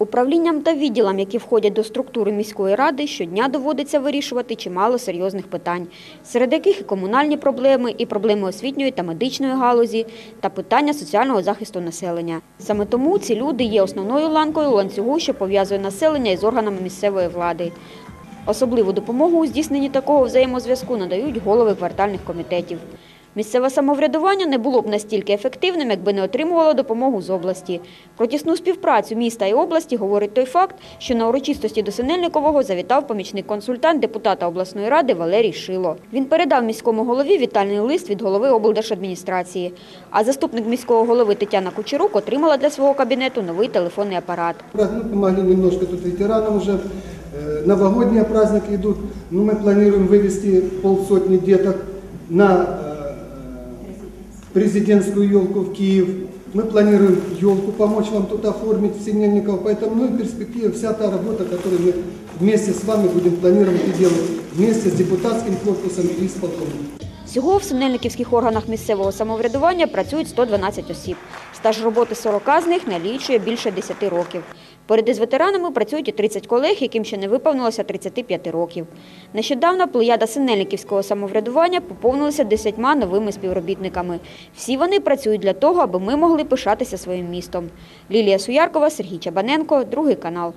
Управлінням та відділам, які входять до структури міської ради, щодня доводиться вирішувати чимало серйозних питань, серед яких і комунальні проблеми, і проблеми освітньої та медичної галузі, та питання соціального захисту населення. Саме тому ці люди є основною ланкою ланцюгу, що пов'язує населення із органами місцевої влади. Особливу допомогу у здійсненні такого взаємозв'язку надають голови квартальних комітетів. Місцеве самоврядування не було б настільки ефективним, якби не отримувало допомогу з області. Про тісну співпрацю міста і області говорить той факт, що на урочистості до Синельникового завітав помічник-консультант депутата обласної ради Валерій Шило. Він передав міському голові вітальний лист від голови облдержадміністрації. А заступник міського голови Тетяна Кучерук отримала для свого кабінету новий телефонний апарат. Раз Мы помогли немножко тут ветеранам уже. Э, Новогодние праздники идут. Ну, мы планируем вывести полсотни деток на э, президентскую елку в Киев. Мы планируем елку помочь вам тут оформить в Синельниково. Поэтому, ну, и в перспективе вся та работа, которую мы вместе с вами будем планировать и делать вместе с депутатским корпусом и с. Всього в синельниківських органах місцевого самоврядування працюють 112 осіб. Стаж роботи 40 з них налічує більше 10 років. Поряд із ветеранами працюють і 30 колег, яким ще не виповнилося 35 років. Нещодавно плеяда синельниківського самоврядування поповнилася 10 новими співробітниками. Всі вони працюють для того, аби ми могли пишатися своїм містом. Лілія Суяркова, Сергій Чабаненко, Другий канал.